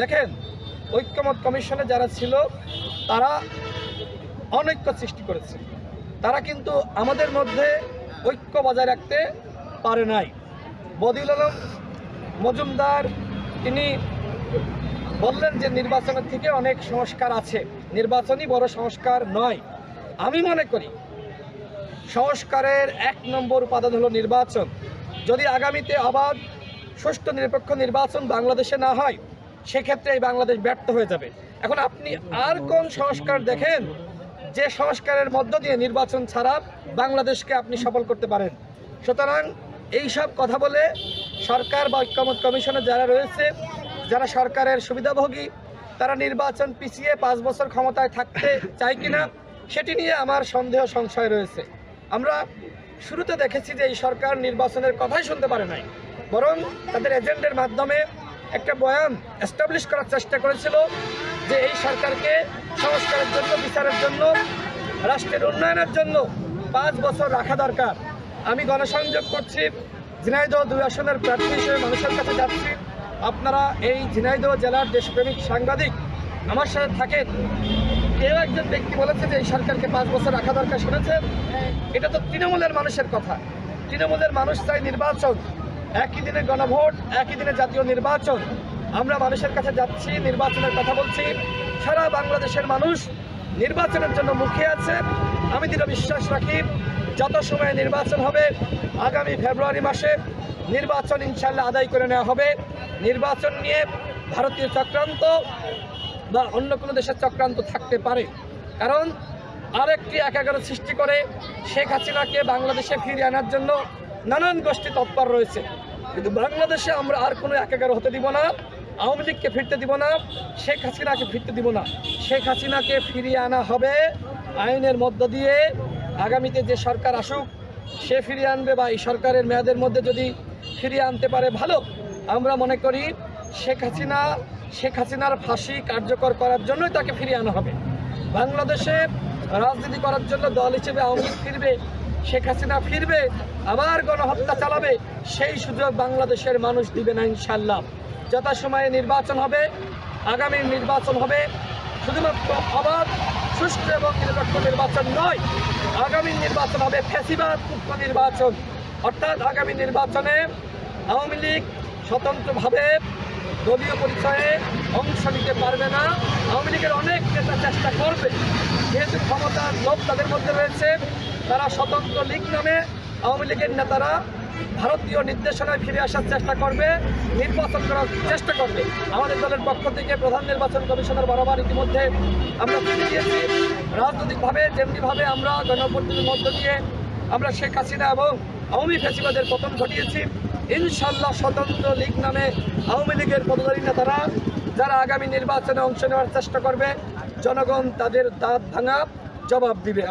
দেখেন, ঐক্যমত কমিশনে যারা ছিল, তারা অনৈক্য সৃষ্টি করেছে। তারা কিন্তু আমাদের মধ্যে ঐক্য বজায় রাখতে পারে নাই। বদিল আলম মজুমদার, তিনি বললেন যে নির্বাচনের থেকে অনেক সংস্কার আছে। নির্বাচনই বড় সংস্কার নয়। আমি মনে করি সংস্কারের এক নম্বর উপাদান হলো নির্বাচন। যদি আগামীতে অবাধ সুষ্ঠু নিরপেক্ষ নির্বাচন বাংলাদেশে না হয় সেক্ষেত্রে এই বাংলাদেশ ব্যর্থ হয়ে যাবে। এখন আপনি আর কোন সংস্কার দেখেন যে সংস্কারের মধ্য দিয়ে নির্বাচন ছাড়া বাংলাদেশকে আপনি সফল করতে পারেন? সুতরাং এই সব কথা বলে সরকার বা ঐক্যমত কমিশনে যারা রয়েছে, যারা সরকারের সুবিধাভোগী, তারা নির্বাচন পিছিয়ে পাঁচ বছর ক্ষমতায় থাকতে চায় কিনা, সেটি নিয়ে আমার সন্দেহ সংশয় রয়েছে। আমরা শুরুতে দেখেছি যে এই সরকার নির্বাচনের কথাই শুনতে পারে নাই, বরং তাদের এজেন্টের মাধ্যমে একটা বয়ান এস্টাবলিশ করার চেষ্টা করেছিল যে এই সরকারকে সংস্কারের জন্য, বিচারের জন্য, রাষ্ট্রের উন্নয়নের জন্য পাঁচ বছর রাখা দরকার। আমি গণসংযোগ করছি, ঝিনাইদহ দুই আসনের প্রার্থী হিসেবে মানুষের কাছে যাচ্ছি। আপনারা এই ঝিনাইদহ জেলার দেশপ্রেমিক সাংবাদিক আমার সাথে থাকেন। কেউ একজন ব্যক্তি বলেছে যে এই সরকারকে পাঁচ বছর রাখা দরকার, শুনেছেন? এটা তো তৃণমূলের মানুষের কথা। তৃণমূলের মানুষ চাই নির্বাচন। একই দিনে গণভোট, একই দিনে জাতীয় নির্বাচন। আমরা মানুষের কাছে যাচ্ছি, নির্বাচনের কথা বলছি। সারা বাংলাদেশের মানুষ নির্বাচনের জন্য মুখে আছে। আমি দৃঢ় বিশ্বাস রাখি, যত সময় নির্বাচন হবে, আগামী ফেব্রুয়ারি মাসে নির্বাচন ইনশাল্লাহ আদায় করে নেওয়া হবে। নির্বাচন নিয়ে ভারতীয় চক্রান্ত বা অন্য কোনো দেশের চক্রান্ত থাকতে পারে। কারণ আরেকটি একাগার সৃষ্টি করে শেখ হাসিনাকে বাংলাদেশে ফিরিয়ে আনার জন্য নানান গোষ্ঠী তৎপর রয়েছে। কিন্তু বাংলাদেশে আমরা আর কোনো একাগার হতে দিব না, আওয়ামী লীগকে ফিরতে দিব না, শেখ হাসিনাকে ফিরতে দিব না। শেখ হাসিনাকে ফিরিয়ে আনা হবে আইনের মধ্য দিয়ে। আগামীতে যে সরকার আসুক, সে ফিরিয়ে আনবে বা এই সরকারের মেয়াদের মধ্যে যদি ফিরিয়ে আনতে পারে, ভালো। আমরা মনে করি শেখ হাসিনা শেখ হাসিনার ফাঁসি কার্যকর করার জন্যই তাকে ফিরিয়ে আনা হবে। বাংলাদেশে রাজনীতি করার জন্য দল হিসেবে আওয়ামী লীগ ফিরবে, শেখ হাসিনা ফিরবে, আবার গণহত্যা চালাবে, সেই সুযোগ বাংলাদেশের মানুষ দিবে না ইনশাল্লাহ যথাসময়ে নির্বাচন হবে, আগামী নির্বাচন হবে। শুধুমাত্র অবাধ, সুষ্ঠু এবং নিরপেক্ষ নির্বাচন নয়, আগামী নির্বাচন হবে ফ্যাসিবাদ মুক্ত নির্বাচন। অর্থাৎ আগামী নির্বাচনে আওয়ামী লীগ স্বতন্ত্রভাবে দলীয় পরিচয়ে অংশ নিতে পারবে না। আওয়ামী লীগের অনেক নেতা চেষ্টা করবে, যেহেতু ক্ষমতার লোক তাদের মধ্যে রয়েছে। তারা স্বতন্ত্র লীগ নামে আওয়ামী লীগের নেতারা ভারতীয় নির্দেশনায় ফিরে আসার চেষ্টা করবে, নির্বাচন করার চেষ্টা করবে। আমাদের দলের পক্ষ থেকে প্রধান নির্বাচন কমিশনার বরাবর ইতিমধ্যে আমরা চিঠি দিয়েছি। রাজনৈতিকভাবে, যেমনিভাবে আমরা গণপ্রতিনিধির মধ্য দিয়ে আমরা শেখ হাসিনা এবং আওয়ামী ফেসিবাদের পতন ঘটিয়েছি ইনশাল্লাহ স্বতন্ত্র লীগ নামে আওয়ামী লীগের পদধারী নেতারা যারা আগামী নির্বাচনে অংশ নেওয়ার চেষ্টা করবে, জনগণ তাদের দাঁত ভাঙা জবাব দিবে।